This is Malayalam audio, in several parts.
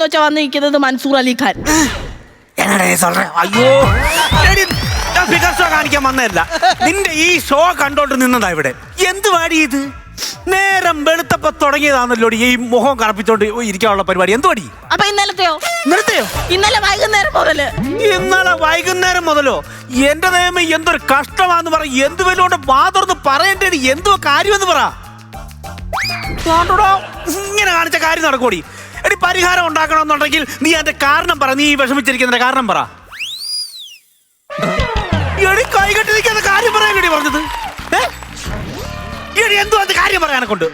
എന്ന് വെച്ചാൽ വന്നിരിക്കുന്നത് മൻസൂർ അലി ഖാൻ. അയ്യോ. എടി, ഞാൻ ഫിഗർ ഷോ കാണിക്കാൻ വന്നതല്ല. നിന്റെ ഈ ഷോ കണ്ടോണ്ട് നിന്നതാ ഇവിടെ. എന്ത് വാടി ഇത്? നേരം വെളുത്തപ്പോ തുടങ്ങിയതാണല്ലോ ഈ മുഖം കറപ്പിച്ചോണ്ട് ഇരിക്കാനുള്ള പരിപാടി. എന്ത് വാടി? അപ്പൊ ഇന്നലത്തെയോ? നിർത്തയോ ഇന്നലെ വൈകുന്നേരം മുതൽ. ഇന്നലെ വൈകുന്നേരം മുതലോ? എന്റെ നിയമം എന്തൊരു കഷ്ടമാന്ന് പറ. എന്ത് വല്ലോണ്ട് പാതൊന്ന് പറയേണ്ടത് എന്തോ കാര്യമെന്ന് പറ. കാണ്ടോടോ, ഇങ്ങനെ കാണിച്ച കാര്യം നടക്കൂടി പരിഹാരം ഉണ്ടാക്കണമെന്നുണ്ടെങ്കിൽ നീ അതിന്റെ കാരണം പറ. നീ വിഷമിച്ചിരിക്കുന്നതിന്റെ കാരണം പറ. എടി കൈകെട്ടി നിൽക്കുന്ന കാര്യം പറയാനടി പറഞ്ഞത്? എടി എന്തോ അത് കാര്യം പറയാനെ കൊണ്ട്?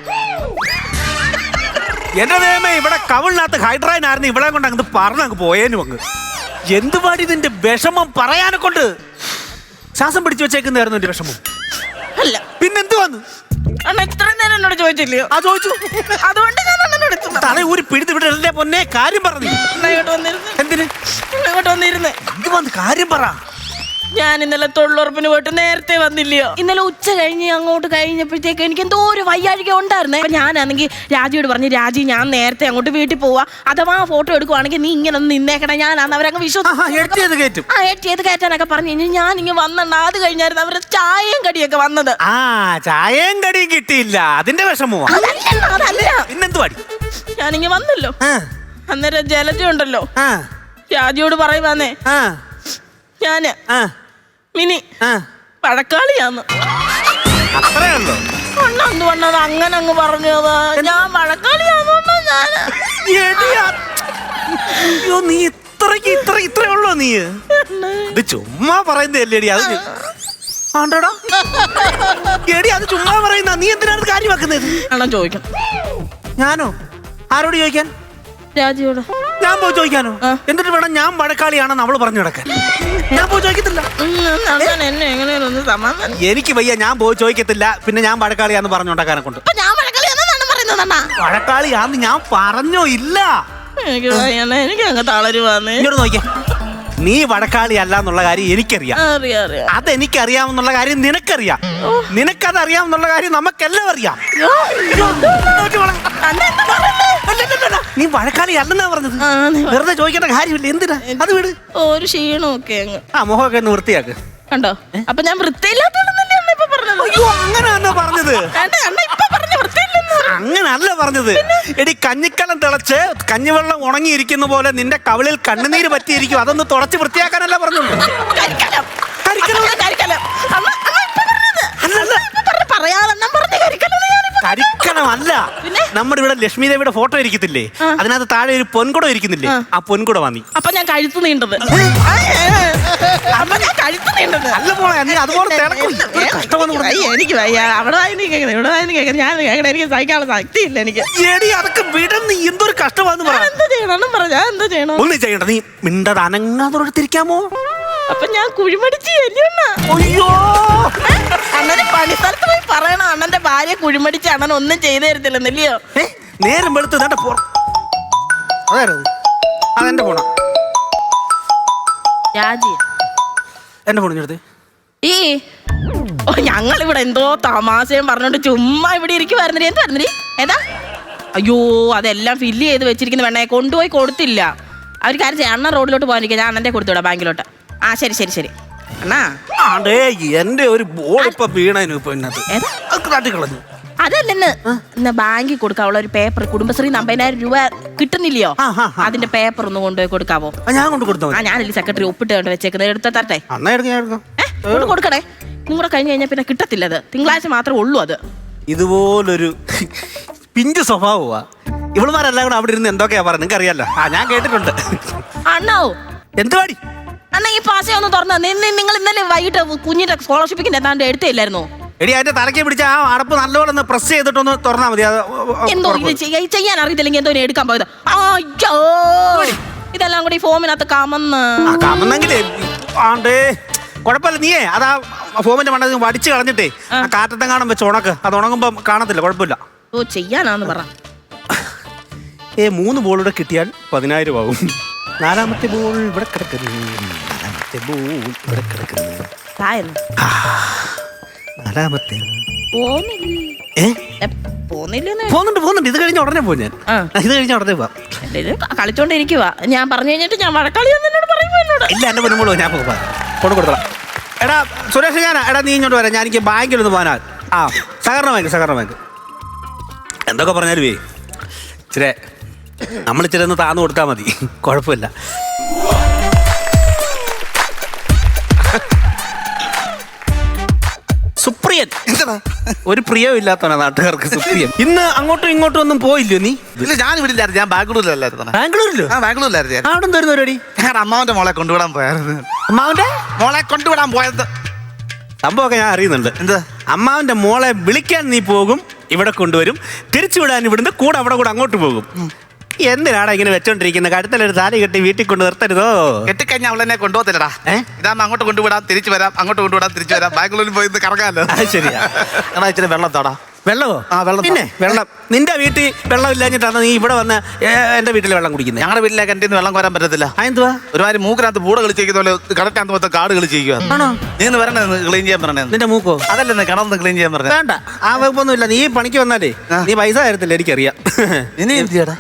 എന്റെ നേമേ ഇവിടെ കവിളിനകത്ത് ഹൈഡ്രൈനായിരുന്നു ഇവിടെ കൊണ്ട് അങ്ങ് പറഞ്ഞു അങ്ങ് പോയേനും അങ്ങ്. എന്തുപാടി നിന്റെ വിഷമം പറയാനെ കൊണ്ട്? ശ്വാസം പിടിച്ചു വെച്ചേക്കുന്നതായിരുന്നു എന്റെ വിഷമം. അല്ല. പിന്നെന്തു വന്നു അണ്ണ ഇത്രയും നേരം എന്നോട് ചോദിച്ചില്ലയോ? ആ ചോദിച്ചു. അതുകൊണ്ട് ഞാൻ. തല ഊരി പിടിച്ച് ഇവിടെ എന്റെ പൊന്നെ? കാര്യം പറഞ്ഞു എന്തിന്? ഇങ്ങോട്ട് വന്നിരുന്നേ. ഇത് വന്ന് കാര്യം പറ. ഞാൻ ഇന്നലെ തൊഴിലുറപ്പിന് പോയിട്ട് നേരത്തെ വന്നില്ലയോ? ഇന്നലെ ഉച്ച കഴിഞ്ഞ് അങ്ങോട്ട് കഴിഞ്ഞപ്പോഴത്തേക്ക് എനിക്ക് എന്തോ ഒരു വയ്യാഴിക ഉണ്ടായിരുന്നേ. അപ്പൊ ഞാനാണെങ്കിൽ രാജിയോട് പറഞ്ഞു രാജി ഞാൻ നേരത്തെ അങ്ങോട്ട് വീട്ടിൽ പോവാ. അഥവാ ഫോട്ടോ എടുക്കുവാണെങ്കിൽ നീ ഇങ്ങനെ ഒന്ന് നിന്നേക്കണം ഞാനാന്ന് അവരങ്ങ് വിശ്വസിച്ചു ആ ഏറ്റി കയറ്റാനൊക്കെ പറഞ്ഞു. കഴിഞ്ഞാൽ ഞാൻ ഇങ്ങനെ വന്നെണ്ണ. അത് കഴിഞ്ഞായിരുന്നു അവരുടെ ചായയും കടിയൊക്കെ വന്നത്. ആ ചായയും കടിയും കിട്ടിയില്ല. അതിന്റെ വിഷമോ? അതല്ല അതല്ല. പിന്നെന്ത് പാടി? ഞാനിങ്ങ് വന്നല്ലോ. ആ. അന്നേരം ജലജ ഉണ്ടല്ലോ. ആ. രാജിയോട് പറയുവാന്നേ. ആ. ഞാൻ ആ. മിനി ആ. പഴക്കാളിയാന്ന് അത്രേ ഉള്ളൂ എന്ത് വണ്ണത് അങ്ങനെ അങ്ങ് പറഞ്ഞത് ഞാൻ പഴക്കാളിയാന്നോണ്ടാ ഞാൻ എടിയാ. അയ്യോ നീ ഇത്രക്ക് ഇത്ര ഇത്രേ ഉള്ളോ നീ? ഇത് ചുമ്മാ പറയുന്നതല്ലേടി അത് ചു- ആണ്ടോടാ. എടി അത് ചുമ്മാ പറയുന്ന നീ എന്തിനാണ് ഇത് കാര്യം വെക്കുന്നത് അണ്ണൻ ചോദിക്കണം. ഞാനോ? ആരോട് ചോദിക്കാൻ? രാജിയോട് ഞാൻ പോയി ചോദിക്കാനോ? എന്നിട്ട് വേണം ഞാൻ വഴക്കാളിയാണെന്ന് അവൾ പറഞ്ഞു കിടക്കാൻ ഞാൻ പോയി ചോദിക്കത്തില്ല. ഉം, എന്നെ എങ്ങനെയാണ് ഒന്ന് സമാധാനം. എനിക്ക് വയ്യ ഞാൻ പോയി ചോദിക്കത്തില്ല. പിന്നെ ഞാൻ വഴക്കാളിയാന്ന് പറഞ്ഞുണ്ടാക്കാനെ കൊണ്ട്. വഴക്കാളിയാന്ന് ഞാൻ പഴക്കാളിയാണെന്നാണ് പറയുന്നത് അണ്ണാ. വടക്കാളിയാന്ന് ഞാൻ പറഞ്ഞോ ഇല്ല. എനിക്ക് വയ്യണ്ണ എനിക്ക് അങ്ങ് തളരുവാന്ന്. ഇങ്ങോട്ട് നോക്കിയേ. നീ വടക്കാളി അല്ല എന്നുള്ള കാര്യം എനിക്കറിയാം. അറിയാം അറിയാം. അതെനിക്കറിയാമെന്നുള്ള കാര്യം നിനക്കറിയാം. നിനക്കത് അറിയാമെന്നുള്ള കാര്യം നമുക്കെല്ലാം അറിയാം അണ്ണാ എന്താ പറയുന്നത് അല്ലല്ലല്ല, നീ വഴക്കാളി അല്ലെന്നാ പറഞ്ഞത്. വെറുതെ ചോദിക്കേണ്ട കാര്യമില്ല. എന്തിനാ? അത് വിട്. ഒരു ക്ഷീണമൊക്കെ അങ്ങ്. ആ മുഖമൊക്കെ ഒന്ന് വൃത്തിയാക്ക്. കണ്ടോ? അപ്പൊ ഞാൻ വൃത്തിയില്ലാത്തതാണെന്നല്ലേ അണ്ണ ഇപ്പൊ പറഞ്ഞത്? അയ്യോ അങ്ങനെ തന്നെ പറഞ്ഞത്. അണ്ണ ഇപ്പൊ പറഞ്ഞ വൃത്തിയില്ലെന്ന് അങ്ങനല്ല പറഞ്ഞത്. എടി കഞ്ഞിക്കലം തിളച്ച് കഞ്ഞിവെള്ളം ഉണങ്ങിയിരിക്കുന്ന പോലെ നിന്റെ കവിളിൽ കണ്ണുനീര് പറ്റിയിരിക്കും. അതൊന്ന് തുടച്ച് വൃത്തിയാക്കാനല്ല പറഞ്ഞുള്ളൂ കരിക്കണമല്ല? നമ്മുടെ ഇവിടെ ലക്ഷ്മി ദേവിയുടെ ഫോട്ടോ ഇരിക്കത്തില്ലേ. അതിനകത്ത് താഴെ ഒരു പൊൻകുടം ഇരിക്കുന്നില്ലേ? ആ. പൊൻകുടം വാങ്ങി അപ്പൊ ഞാൻ കഴുത്ത് നീണ്ടത്. അപ്പൊ ഞാൻ കഴുത്ത് നീണ്ടത്. അല്ല മോളെ നീ അതുപോലെ എനിക്ക് വയ്യ അവിടെ വായന കേൾക്കുന്നത് ഇവിടെ വായന കേൾക്കുന്നത് ഞാൻ കേൾക്കണം എനിക്ക് സഹിക്കാനുള്ള ശക്തിയില്ല എനിക്ക്. എടി അതൊക്കെ വിടന്ന് എന്തൊരു കഷ്ടമാന്ന് പറ. ഞാൻ എന്താ ചെയ്യണം? പറ ഞാൻ എന്താ ചെയ്യണം? ഒന്നും ചെയ്യണ്ട നീ മിണ്ടത് അപ്പൊ ഞാൻ കുഴിമടിച്ച് അയ്യോ. ഭാര്യ കുഴിമടിച്ച് അണ്ണൻ ഒന്നും ചെയ്തു തരത്തില്ലെന്നല്ലയോ? ഏ, നേരം വെളുത്ത് പോ അതായത് അതെന്റെ ഫോണാ. രാജി. എന്റെ ഫോൺ എടുത്ത് ഈ ഓ ഞങ്ങൾ ഇവിടെ എന്തോ തമാശയും പറഞ്ഞോണ്ട് ചുമ്മാ ഇവിടെ ഇരിക്കുവായിരുന്നു എന്ത് വരുന്നില്ല ഏതാ? അയ്യോ അതെല്ലാം ഫില്ല് ചെയ്ത് വെച്ചിരിക്കുന്ന വേണേ കൊണ്ടുപോയി കൊടുത്തില്ല. അവർ കാര്യം ചെയ്യാം. അണ്ണൻ റോഡിലോട്ട് പോകാനിരിക്കുക ഞാൻ അണ്ണന്റെ കൊടുത്തുവിടാം ബാങ്കിലോട്ട്. ആ ശരി ശരി ശരി. അണ്ണാ. ആണ്ടേ എന്റെ ഒരു ബോൾ ഇപ്പൊ വീണു ഇപ്പൊ ഇന്നത് ഏതാ? കളഞ്ഞു. അതല്ലെന്ന്. എന്നാ ബാങ്കിൽ കൊടുക്കാവുള്ള ഒരു പേപ്പർ കുടുംബശ്രീ അമ്പതിനായിരം രൂപ കിട്ടുന്നില്ലയോ? ആ, ആ, ആ. അതിന്റെ പേപ്പർ ഒന്ന് കൊണ്ടുപോയി കൊടുക്കാവോ? ആ, ഞാൻ കൊണ്ട് കൊടുത്താ ആ മതി ഞാനല്ലേ സെക്രട്ടറി ഒപ്പിട്ട് കൊണ്ട് വെച്ചേക്കുന്നത്. എടുത്ത തരട്ടെ? അന്നാ എടുക്കാം ഞാൻ എടുക്കാം. ഏഹ് കൊണ്ട് കൊടുക്കണേ. നിങ്ങളെ കഴിഞ്ഞ് കഴിഞ്ഞാൽ പിന്നെ കിട്ടത്തില്ലത് തിങ്കളാഴ്ച മാത്രമേ ഉള്ളൂ അത്. ഇതുപോലൊരു പിഞ്ചു സ്വഭാവമാ. ഇവളുമാരെല്ലാം കൂടെ അവിടെ ഇരുന്ന് എന്തൊക്കെയാ പറയുന്നത്? നിങ്ങൾക്ക് അറിയാലോ ആ ഞാൻ കേട്ടിട്ടുണ്ട്. അണ്ണാവോ എന്തുവാടി? അണ്ണ ഈ പാസ ഒന്ന് തുറന്ന നിങ്ങൾ ഇന്നലെ വൈകിട്ട് കുഞ്ഞിന്റെ സ്കോളർഷിപ്പിന്റെ എന്താണ്ട് എടുത്തില്ലായിരുന്നു. എടി അതിന്റെ തലക്കെ പിടിച്ച ആ അടപ്പ് നല്ലപോലെ ഒന്ന് പ്രസ് ചെയ്തിട്ടൊന്ന് തുറന്നാ മതി. എന്തോ ഇത് ചെയ്യാ- ചെയ്യാൻ അറിയത്തില്ലെങ്കിൽ എന്തോ എടുക്കാൻ പോയത്. അയ്യോ! ഇതെല്ലാം കൂടി ഫോമിനകത്ത് കമന്ന്. കമന്നെങ്കിലേ ആണ്ടേ. കുഴപ്പമില്ല നീയേ. അതാ ഫോമിന്റെ മണ്ട വടിച്ച് കളഞ്ഞിട്ടേ ആ. കാണും വെച്ച് ഉണക്ക്. അത് ഉണങ്ങുമ്പോ കാണത്തില്ല കുഴപ്പമില്ല. ഓ ചെയ്യാനാന്ന് പറ. ഏ മൂന്ന് ബോളൂടെ കിട്ടിയാൽ പതിനായിരം ആവും. നാലാമത്തെ ബോൾ ഇവിടെ കിടക്കുന്നു. നാലാമത്തെ ബോൾ ഇവിടെ കിടക്കുന്നു. തായെന്ന് നാലാമത്തെ. ഏ? പോന്നില്ലെന്ന്. പോകുന്നുണ്ട് പോകുന്നുണ്ട് ഇത് കഴിഞ്ഞ ഉടനെ പോകും ഞാൻ. ആ. ഇത് കഴിഞ്ഞ ഉടനെ പോവാം. കളിച്ചോണ്ട് കളിച്ചോണ്ടിരിക്കുവാ. ഞാൻ പറഞ്ഞു കഴിഞ്ഞിട്ട് ഞാൻ വഴക്കളിയൊന്നും എന്നോട് പറയുമ്പോ എന്നോട്? ഇല്ല എന്റെ പൊന്നുമ്പോളോ ഞാൻ പോകാം കൊണ്ട് കൊടുത്തോളാം. എടാ സുരേഷ് ഞാനാ. എടാ നീ ഇങ്ങോട്ട് വരാം. ഞാൻ എനിക്ക് ബാങ്കിൽ ഒന്ന് പോകാനാ. ആ സഹകരണ ബാങ്ക് സഹകരണ ബാങ്ക്. എന്തൊക്കെ പറഞ്ഞാലും ഇച്ചിരി നമ്മൾ ഇച്ചിരി ഒന്ന് താന്നു കൊടുത്താൽ മതി. കുഴപ്പമില്ല. സുപ്രിയൻ. ഒരു പ്രിയവും ഇല്ലാത്തവനാ നാട്ടുകാർക്ക് സുപ്രിയൻ. ഇന്ന് അങ്ങോട്ടും ഇങ്ങോട്ടും ഒന്നും പോയില്ലോ നീ? ഇല്ല ഞാൻ ഇവിടില്ലായിരുന്നു ഞാൻ ബാംഗ്ലൂരിലല്ലായിരുന്നു ബാംഗ്ലൂരിലോ? ആ ബാംഗ്ലൂരിലായിരുന്നു അവിടെ എന്തായിരുന്നു പരിപാടി? ഞാൻ അമ്മാവന്റെ മോളെ കൊണ്ടുവിടാൻ പോയായിരുന്നു. അമ്മാവന്റെ? മോളെ കൊണ്ടുവിടാൻ പോയത്. സംഭവമൊക്കെ ഞാൻ അറിയുന്നുണ്ട്. എന്താ? അമ്മാവന്റെ മോളെ വിളിക്കാൻ നീ പോകും ഇവിടെ കൊണ്ടുവരും. തിരിച്ചു വിടാൻ ഇവിടുന്ന് കൂടെ അവിടെ കൂടെ അങ്ങോട്ട് പോകും. എന്തിനാടാ ഇങ്ങനെ വെച്ചോണ്ടിരിക്കുന്നത് കഴുത്തലൊരു താലി കെട്ടി വീട്ടിൽ കൊണ്ട് നിർത്തരുതോ? കെട്ടിക്കഴിഞ്ഞാൽ അവൾ എന്നെ കൊണ്ടുപോകത്തില്ലടാ. ഏ? ഇതാകുമ്പോ അങ്ങോട്ട് കൊണ്ടുവിടാം തിരിച്ചു വരാം അങ്ങോട്ട് കൊണ്ടുവിടാം തിരിച്ചു വരാം. ബാംഗ്ലൂരിൽ പോയി ഇന്ന് കറങ്ങാമല്ലോ അത് ശരിയാ. എടാ ഇച്ചിരി വെള്ളത്തോടാ വെള്ളമോ? ആ, വെള്ളം പിന്നെ? വെള്ളം. നിന്റെ വീട്ടിൽ വെള്ളം ഇല്ലാഞ്ഞിട്ടാണ് നീ ഇവിടെ വന്ന് ഏ, എന്റെ വീട്ടിൽ വെള്ളം കുടിക്കുന്നത് ഞങ്ങളുടെ വീട്ടിലെ കിണറ്റിൽ നിന്ന് വെള്ളം കോരാൻ പറ്റത്തില്ല. അതെന്തുവാ? ഒരുമാതിരി മൂക്കിനകത്ത് പൂട കളിച്ചിരിക്കുന്ന പോലെ കടക്കാത്ത മൊത്തം കാട് കളിച്ചിരിക്കുക ആണോ? നീ ഒന്ന് വരണേ ക്ലീൻ ചെയ്യാൻ പറഞ്ഞേ നിന്റെ മൂക്കോ? അതല്ല കിണർന്ന് ക്ലീൻ ചെയ്യാൻ പറഞ്ഞേ വേണ്ട. ആ വകുപ്പൊന്നുമില്ല. നീ പണിക്ക് വന്നാലേ ആ. നീ പൈസ തരത്തില്ല എനിക്കറിയാം. ഇനി എന്ത് ചെയ്യടാ?